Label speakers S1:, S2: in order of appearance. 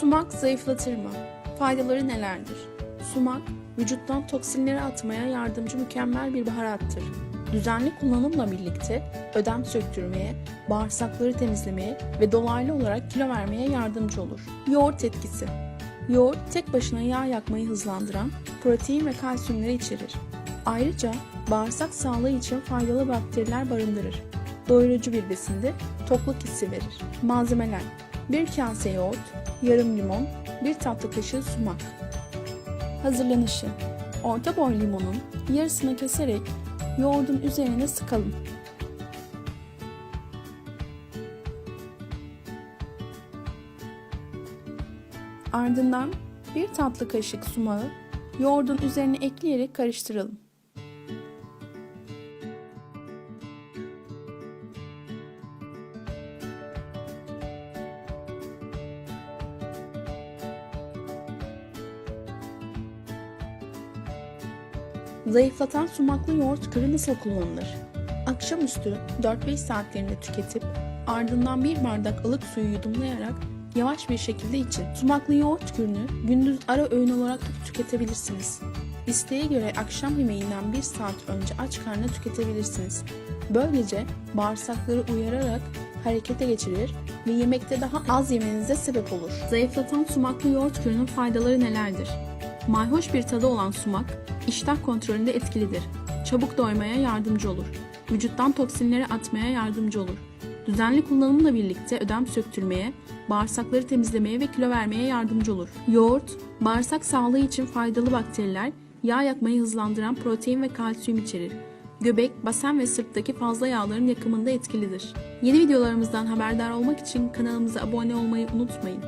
S1: Sumak zayıflatır mı? Faydaları nelerdir? Sumak, vücuttan toksinleri atmaya yardımcı mükemmel bir baharattır. Düzenli kullanımla birlikte ödem söktürmeye, bağırsakları temizlemeye ve dolaylı olarak kilo vermeye yardımcı olur. Yoğurt etkisi Yoğurt tek başına yağ yakmayı hızlandıran protein ve kalsiyumları içerir. Ayrıca bağırsak sağlığı için faydalı bakteriler barındırır. Doyurucu bir besindir, tokluk hissi verir. Malzemeler 1 kase yoğurt, yarım limon, 1 tatlı kaşığı sumak. Hazırlanışı Orta boy limonun yarısını keserek yoğurdun üzerine sıkalım. Ardından bir tatlı kaşık sumağı yoğurdun üzerine ekleyerek karıştıralım. Zayıflatan sumaklı yoğurt kırı nasıl kullanılır? Akşamüstü 4-5 saatlerinde tüketip ardından bir bardak ılık suyu yudumlayarak yavaş bir şekilde için. Sumaklı yoğurt kürünü gündüz ara öğün olarak da tüketebilirsiniz. İsteğe göre akşam yemeğinden 1 saat önce aç karnına tüketebilirsiniz. Böylece bağırsakları uyararak harekete geçirir ve yemekte daha az yemenize sebep olur. Zayıflatan sumaklı yoğurt kürünün faydaları nelerdir? Mayhoş bir tadı olan sumak, iştah kontrolünde etkilidir. Çabuk doymaya yardımcı olur. Vücuttan toksinleri atmaya yardımcı olur. Düzenli kullanımla birlikte ödem söktürmeye, bağırsakları temizlemeye ve kilo vermeye yardımcı olur. Yoğurt, bağırsak sağlığı için faydalı bakteriler, yağ yakmayı hızlandıran protein ve kalsiyum içerir. Göbek, basen ve sırttaki fazla yağların yakımında etkilidir. Yeni videolarımızdan haberdar olmak için kanalımıza abone olmayı unutmayın.